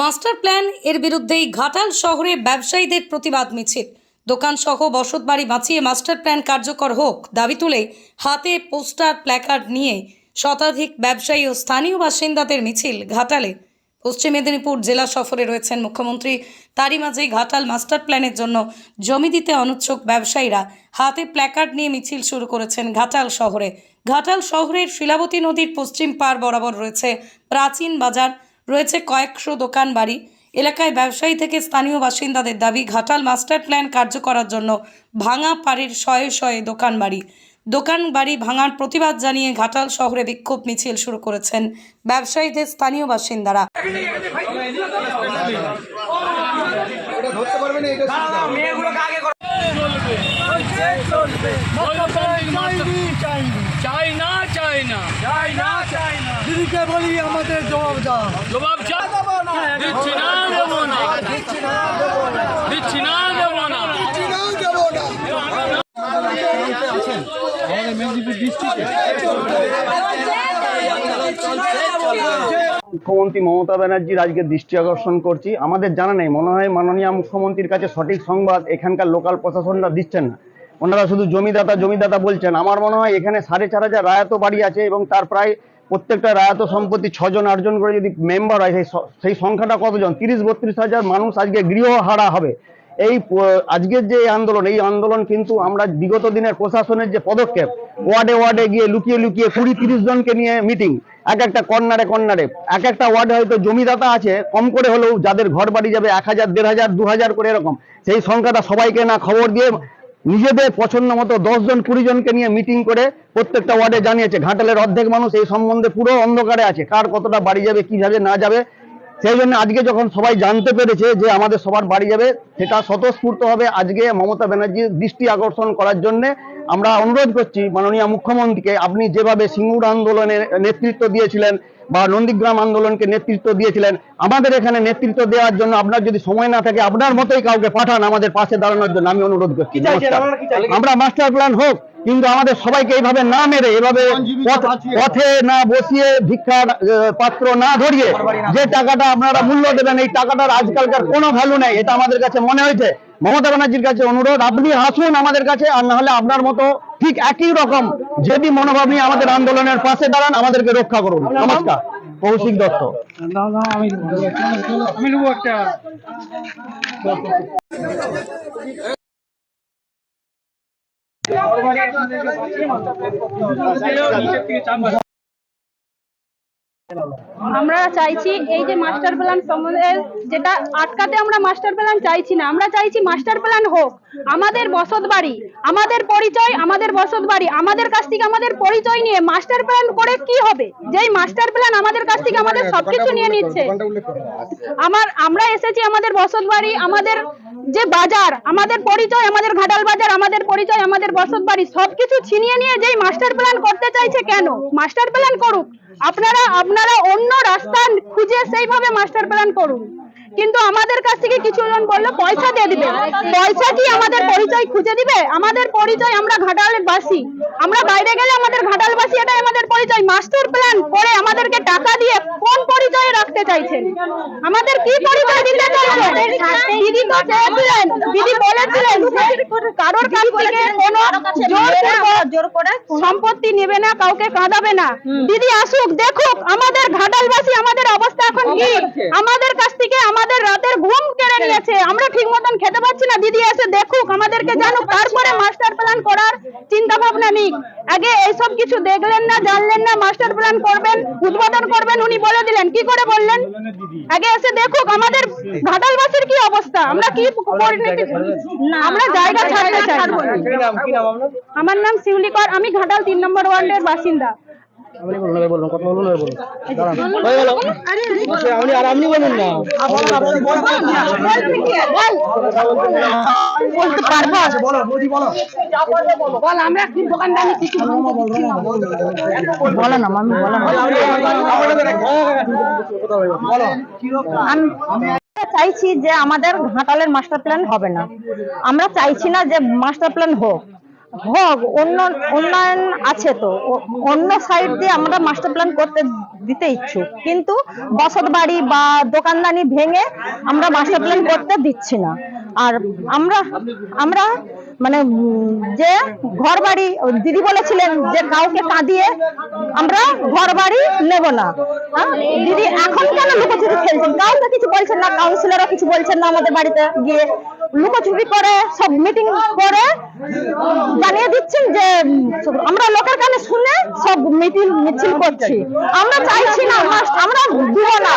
Master plan এর বিরুদ্ধেই ঘাটাল শহরে ব্যবসায়ীদের প্রতিবাদ মিছিল। দোকান সহ বসতবাড়ি বাঁচিয়ে মাস্টার প্ল্যান কার্যকর হোক দাবি তুলে হাতে পোস্টার, প্ল্যাকার্ড নিয়ে শতাধিক ব্যবসায়ী ও স্থানীয় বাসিন্দাদের মিছিল ঘাটালে। পশ্চিম মেদিনীপুর জেলা সফরে রয়েছেন মুখ্যমন্ত্রী। তারই মাঝেই ঘাটাল মাস্টার প্ল্যানের জন্য জমি দিতে অনুচ্ছুক ব্যবসায়ীরা হাতে প্ল্যাকার্ড নিয়ে মিছিল শুরু করেছেন ঘাটাল শহরে। ঘাটাল শহরের শিলাবতী নদীর পশ্চিম পার বরাবর রয়েছে প্রাচীন বাজার। রয়েছে কয়েকশো দোকান বাড়ি। এলাকায় ব্যবসায়ী থেকে স্থানীয় বাসিন্দাদের দাবি ঘাটাল মাস্টার প্ল্যান কার্য করার জন্য ভাঙা পাড়ির শয়ে শয়ে দোকান বাড়ি। দোকান বাড়ি ভাঙার প্রতিবাদ জানিয়ে ঘাটাল শহরে বিক্ষোভ মিছিল শুরু করেছেন ব্যবসায়ীদের স্থানীয় বাসিন্দারা। চাই না চাই না চাই না চাই না বলি আমাদের জবাব দাও? জবাব চাই দিচ্ছি না দেবো না। দিচ্ছি না দেবো না। মুখ্যমন্ত্রী মমতা ব্যানার্জির আজকে দৃষ্টি আকর্ষণ করছি। আমাদের জানা নেই মনে হয় মাননীয় মুখ্যমন্ত্রীর কাছে সঠিক সংবাদ এখানকার লোকাল প্রশাসনরা দিচ্ছেন না। ওনারা শুধু জমিদাতা জমিদাতা বলছেন। আমার মনে হয় এখানে সাড়ে চার হাজার রায়ত বাড়ি আছে এবং তার প্রায় প্রত্যেকটা রায়ত সম্পত্তি ছজন, আটজন করে যদি মেম্বার হয়, সেই সেই সংখ্যাটা কতজন? তিরিশ, বত্রিশ হাজার মানুষ আজকে গৃহহারা হবে। এই আজকের যে আন্দোলন, এই আন্দোলন কিন্তু আমরা বিগত দিনের প্রশাসনের যে পদক্ষেপ, ওয়ার্ডে ওয়ার্ডে গিয়ে লুকিয়ে লুকিয়ে কুড়ি, তিরিশ জনকে নিয়ে মিটিং এক একটা কর্নারে কর্নারে। এক একটা ওয়ার্ডে হয়তো জমিদাতা আছে, কম করে হলেও যাদের ঘর বাড়ি যাবে এক হাজার, দেড় হাজার, দু হাজার করে এরকম। সেই সংখ্যাটা সবাইকে না খবর দিয়ে নিজেদের পছন্দ মতো দশজন কুড়ি জনকে নিয়ে মিটিং করে প্রত্যেকটা ওয়ার্ডে জানিয়েছে, ঘাটালের অর্ধেক মানুষ এই সম্বন্ধে পুরো অন্ধকারে আছে, কার কতটা বাড়ি যাবে, কীভাবে না যাবে। সেই জন্য আজকে যখন সবাই জানতে পেরেছে যে আমাদের সবার বাড়ি যাবে, সেটা স্বতঃস্ফূর্তভাবে আজকে মমতা ব্যানার্জির দৃষ্টি আকর্ষণ করার জন্য আমরা অনুরোধ করছি মাননীয় মুখ্যমন্ত্রীকে আপনি যেভাবে সিঙ্গুর আন্দোলনের নেতৃত্ব দিয়েছিলেন বা নন্দীগ্রাম আন্দোলনকে নেতৃত্ব দিয়েছিলেন আমাদের এখানে নেতৃত্ব দেওয়ার জন্য আপনার যদি সময় না থাকে আপনার মতোই কাউকে পাঠান আমাদের পাশে দাঁড়ানোর জন্য আমি অনুরোধ করছি। আমরা মাস্টার প্ল্যান হোক কিন্তু আমাদের সবাইকে এইভাবে না মেরে এভাবে পথে না বসিয়ে ভিক্ষার পাত্র না ধরিয়ে যে টাকাটা আপনারা মূল্য দেবেন এই টাকাটার আজকালকার কোনো ভ্যালু নেই এটা আমাদের কাছে মনে হয়েছে। মমতা ব্যানার্জির কাছে অনুরোধ, আপনি আসুন আমাদের কাছে, আর না হলে আপনার মতো ঠিক একই রকম যদি মনোভাব নিয়ে আমাদের আন্দোলনের পাশে দাঁড়ান, আমাদেরকে রক্ষা করুন। নমস্কার, কৌশিক দত্ত। আমি আমরা চাইছি এই যে মাস্টার প্ল্যান সম্বন্ধে যেটা আটকাতে আমরা মাস্টার প্ল্যান চাইছি না আমরা চাইছি মাস্টার প্ল্যান হোক। আমাদের বসত বাড়ি আমাদের পরিচয় আমাদের বসত বাড়ি আমাদের কাছ থেকে আমাদের পরিচয় নিয়ে মাস্টার প্ল্যান করে কি হবে? যেই মাস্টার প্ল্যান আমাদের কাছ থেকে আমাদের সবকিছু নিয়ে নিচ্ছে। আমার আমরা এসেছি আমাদের বসত বাড়ি আমাদের যে বাজার, আমাদের পরিচয়, আমাদের ঘাটাল বাজার, আমাদের পরিচয়, আমাদের বসত বাড়ি, সবকিছু ছিনিয়ে নিয়ে যেই মাস্টার প্ল্যান করতে চাইছে কেন? মাস্টার প্ল্যান করুক। আপনারা আপনারা অন্য রাস্তা খুঁজে সেইভাবে মাস্টার প্ল্যান করুন। কিন্তু আমাদের কাছ থেকে কিছু জন বলল পয়সা দিয়ে দিবে। পয়সা কি আমাদের পরিচয় খুঁজে দিবে? আমাদের পরিচয় আমরা ঘাটালের বাসী আমরা বাইরে গেলে আমাদের ঘাটাল বাসী এটাই আমাদের পরিচয়। মাস্টার প্ল্যান করে আমাদেরকে টাকা দিয়ে কোন পরিচয়ে রাখতে চাইছেন? আমাদের কি পরিচয় দিতে চাইছেন? দিদি তো চেয়েছিলেন দিদি বলেছিলেন কারোর কাছ থেকে কোনো জোর করে সম্পত্তি নেবে না কাউকে কাঁদাবে না। দিদি আসুক দেখুক আমাদের ঘাটালবাসী আমাদের অবস্থা এখন কি? আমাদের কাছ থেকে আমাদের রাতের ঘুম কেড়ে নিয়েছে। আমরা ঠিক মতন খেতে পাচ্ছি না। দিদি এসে দেখুক আমাদেরকে জানুক। তারপরে মাস্টার প্ল্যান করার চিন্তা ভাবনা নিক আগে এইসব কিছু দেখলেন না জানলেন না মাস্টার প্ল্যান করবেন উদ্বোধন করবেন উনি বলে দিলেন। কি করে বললেন? আগে এসে দেখুক আমাদের ঘাটালবাসীর কি অবস্থা? আমরা কি আমরা জায়গা ছাড়তে চাই আমার নাম শিউলি কর আমি ঘাটাল তিন নম্বর ওয়ার্ডের বাসিন্দা। বলতে পারব বল আমরা কি দোকানদারি কিছু বলো না আমি বলো আমি চাইছি যে আমাদের ঘাটালের মাস্টার প্ল্যান হবে না আমরা চাইছি না যে মাস্টার প্ল্যান হোক হোক অন্য, উন্নয়ন আছে তো। অন্য সাইড দিয়ে আমরা মাস্টার প্ল্যান করতে দিতে ইচ্ছুক। কিন্তু বসত বাড়ি বা দোকানদানি ভেঙে আমরা মাস্টার প্ল্যান করতে দিচ্ছি না। আর আমরা আমরা মানে যে ঘর বাড়ি দিদি বলেছিলেন যে কাউকে কাঁদিয়ে আমরা ঘর বাড়ি নেব না। হ্যাঁ? দিদি এখন কেন লুকোচুরি খেলছেন? কাউকে কিছু বলছেন না? কাউন্সিলরও কিছু বলছেন না আমাদের বাড়িতে গিয়ে? লুকোচুরি করে সব মিটিং করে। জানিয়ে দিচ্ছেন যে আমরা লোকের কানে শুনে সব মিটিং মিছিল করছি। আমরা চাইছি না মাস্টার আমরা দিব না।